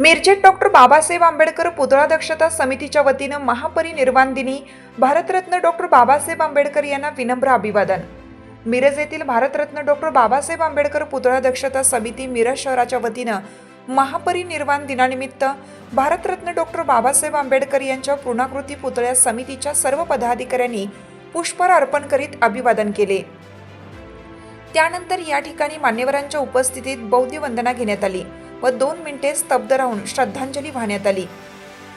मिरजेत doctor Babasaheb Ambedkar पुतळा दक्षता समितीच्या वतीनं महापरिनिर्वाण दिनी भारतरत्न डॉक्टर बाबासाहेब आंबेडकर यांना विनम्र अभिवादन. मिरज येथील भारतरत्न डॉक्टर बाबासाहेब आंबेडकर पुतळा दक्षता समिती मिरज शहराच्या वतीनं महापरिनिर्वाण दिनानिमित्त भारतरत्न डॉक्टर बाबासाहेब आंबेडकर यांच्या पूर्णाकृती पुतळ्या समितीच्या सर्व पदाधिकाऱ्यांनी पुष्पहार अर्पण करीत अभिवादन केले. त्यानंतर या ठिकाणी मान्यवरांच्या उपस्थितीत बौद्ध वंदना घेण्यात आली. व दोन मिनिटे स्तब्ध राहून श्रद्धांजली वाहण्यात आली.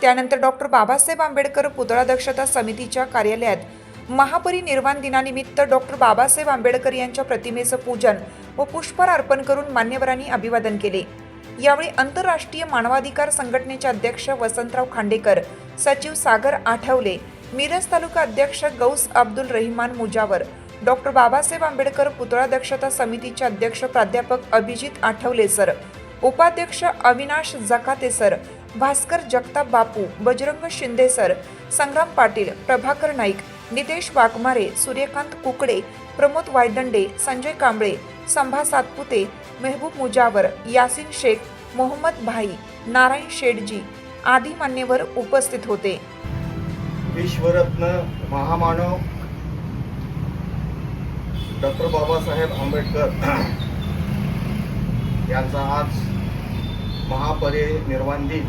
त्यानंतर डॉक्टर बाबासाहेब आंबेडकर पुतळा दक्षता समितीच्या कार्यालयात महापरिनिर्वाण दिनानिमित्त डॉक्टर बाबासाहेब आंबेडकर यांच्या प्रतिमेचं पूजन व पुष्पहार अर्पण करून मान्यवरांनी अभिवादन केले. यावेळी आंतरराष्ट्रीय मानवाधिकार संघटनेचे अध्यक्ष वसंतराव खांडेकर सचिव सागर आठवले मिरज तालुका अध्यक्ष गौस अब्दुल रहिमान मुजावर डॉक्टर बाबासाहेब आंबेडकर पुतळा दक्षता समितीचे अध्यक्ष प्राध्यापक अभिजित आठवले सर उपाध्यक्ष अविनाश जकाते सर भास्कर जगताप बापू बजरंग शिंदे सर संग्राम पाटील प्रभाकर नाईक नितेश वाघमारे सूर्यकांत कुकडे प्रमोद वायदंडे संजय कांबळे संभा सातपुते मेहबूब मुजावर यासिन शेख मोहम्मद भाई नारायण शेटजी आदी मान्यवर उपस्थित होते. विश्वरत्न महामानव डॉक्टर बाबासाहेब आंबेडकर यांचा आज महापरिनिर्वाण दिन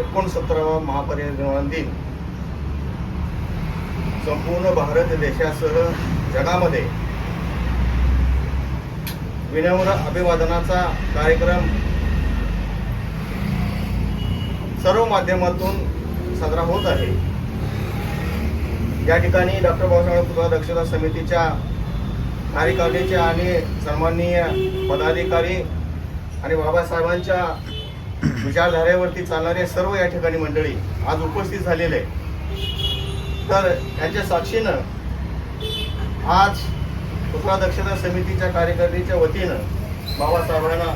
एकोणसत्तरावा महापरिनिर्वाण दिन. संपूर्ण भारत देशासह जगामध्ये विनम्र अभिवादनाचा कार्यक्रम सर्व माध्यमातून साजरा होत आहे. या ठिकाणी डॉक्टर बाबासाहेब पुतळा दक्षता समितीच्या कार्यकारिणीचे आणि सन्माननीय पदाधिकारी आणि बाबासाहेबांच्या म्हणजे विचारधारेवरती चालणारे सर्व या ठिकाणी मंडळी आज उपस्थित झालेले आहे. तर त्यांच्या साक्षीनं आज पुतळा दक्षता समितीच्या कार्यकारिणीच्या वतीनं बाबासाहेबांना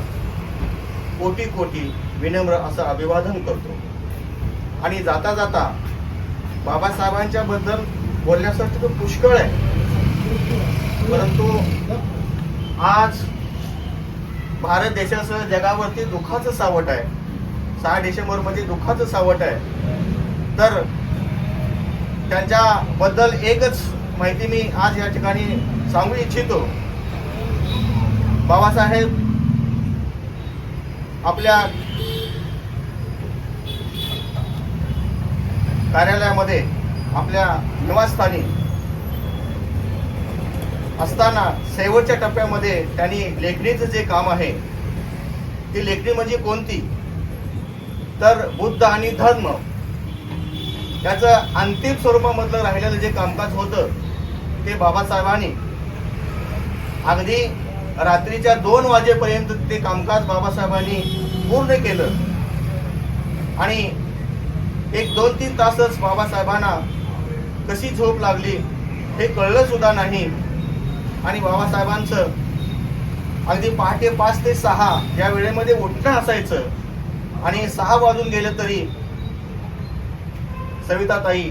कोटी कोटी विनम्र असं अभिवादन करतो. आणि जाता जाता बाबासाहेबांच्या बद्दल बोलण्यासाठी तर पुष्कळ आहे. परंतु आज भारत देशासह जगावरती दुःखाचं सावट आहे. सहा डिसेंबरमध्ये दुःखाचं सावट आहे. तर त्यांच्याबद्दल एकच माहिती मी आज या ठिकाणी सांगू इच्छितो. बाबासाहेब आपल्या कार्यालयामध्ये आपल्या निवासस्थानी असताना शेवटच्या टप्प्यामध्ये त्यांनी लेखणीचं जे काम आहे ती लेखणी म्हणजे कोणती? तर बुद्ध आणि धर्म याचं अंतिम स्वरूपामधलं राहिलेलं जे कामकाज होतं ते बाबासाहेबांनी. अगदी रात्रीच्या दोन वाजेपर्यंत ते कामकाज बाबासाहेबांनी पूर्ण केलं. आणि एक दोन तीन तासच बाबासाहेबांना कशी झोप लागली हे कळलं सुद्धा नाही. आणि बाबासाहेबांचं अगदी पहाटे पाच ते सहा या वेळेमध्ये उठणं असायचं. आणि सहा वाजून गेलं तरी सविताताई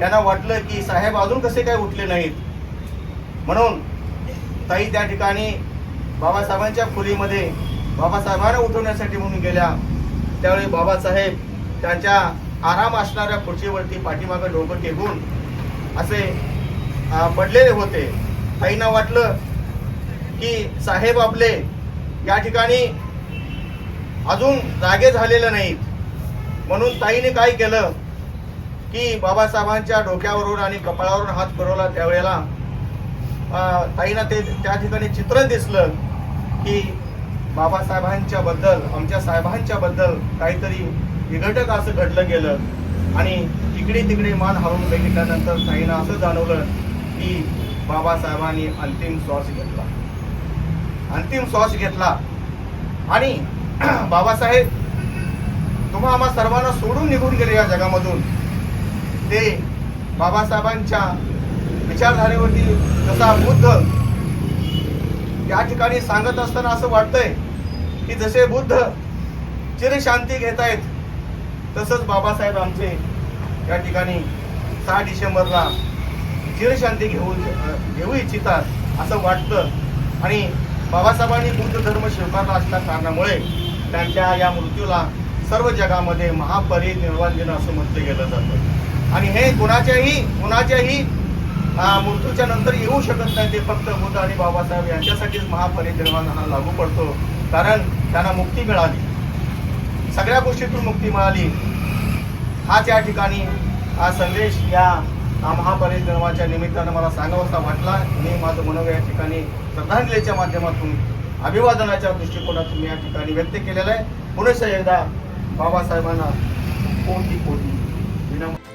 यांना वाटलं की साहेब अजून कसे काय उठले नाहीत? म्हणून ताई त्या ठिकाणी बाबासाहेबांच्या खोलीमध्ये बाबासाहेबांना उठवण्यासाठी म्हणून गेल्या. त्यावेळी बाबासाहेब त्यांच्या आराम असणाऱ्या खुर्चीवरती पाठीमागं डोकं टेकून असे पडलेले होते. ताईंना वाटलं की साहेब आपले या ठिकाणी अजून जागे झालेले नाहीत म्हणून ताईने काय केलं? की बाबासाहेबांच्या डोक्यावरून आणि कपाळावरून हात फिरवला त्यावेळेला. ताईना ते त्या ठिकाणी चित्र दिसलं की बाबासाहेबांच्या बद्दल आमच्या साहेबांच्या बद्दल काहीतरी विघटक असं घडलं गेलं. आणि तिकडे तिकडे मान हरून बघितल्यानंतर ताईंना असं जाणवलं की बाबासाहेबांनी अंतिम श्वास घेतला. अंतिम श्वास घेतला. आणि बाबासाहेब तुम्हा आम्हा सर्वांना सोडून निघून गेले या जगामधून. ते बाबासाहेबांच्या विचारधारेवरती जसा बुद्ध या ठिकाणी सांगत असताना असं वाटतंय की जसे बुद्ध चिरशांती घेत आहेत तसंच बाबासाहेब आमचे या ठिकाणी सहा डिसेंबरला चिरशांती घेऊ घेऊ इच्छितात असं वाटतं. आणि बाबासाहेबांनी बुद्ध धर्म स्वीकारला असल्या कारणामुळे त्यांच्या या मृत्यूला सर्व जगामध्ये महापरिनिर्वाण दिन असं म्हटलं गेलं जातं. आणि हे कुणाच्याही कुणाच्याही मृत्यूच्या नंतर येऊ शकत नाही ते फक्त बुद्ध आणि बाबासाहेब यांच्यासाठीच महापरिनिर्वाण हा लागू पडतो. कारण त्यांना मुक्ती मिळाली. सगळ्या गोष्टीतून मुक्ती मिळाली. हाच या ठिकाणी हा संदेश या हा महापरिनिर्वाणाच्या निमित्तानं मला सांगावासा वाटला. मी माझं मनोग या ठिकाणी श्रद्धांजलीच्या माध्यमातून अभिवादनाच्या दृष्टिकोनातून मी या ठिकाणी व्यक्त केलेलं आहे. पुन्हा एकदा बाबासाहेबांना कोटी कोटी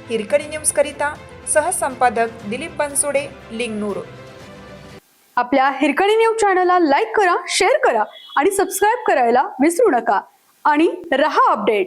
हिरकणी न्यूज करिता सहसंपादक दिलीप बनसोडे लिंगनूर. आपल्या हिरकणी न्यूज चॅनलला लाईक करा शेअर करा आणि सबस्क्राईब करायला विसरू नका. आणि रहा अपडेट.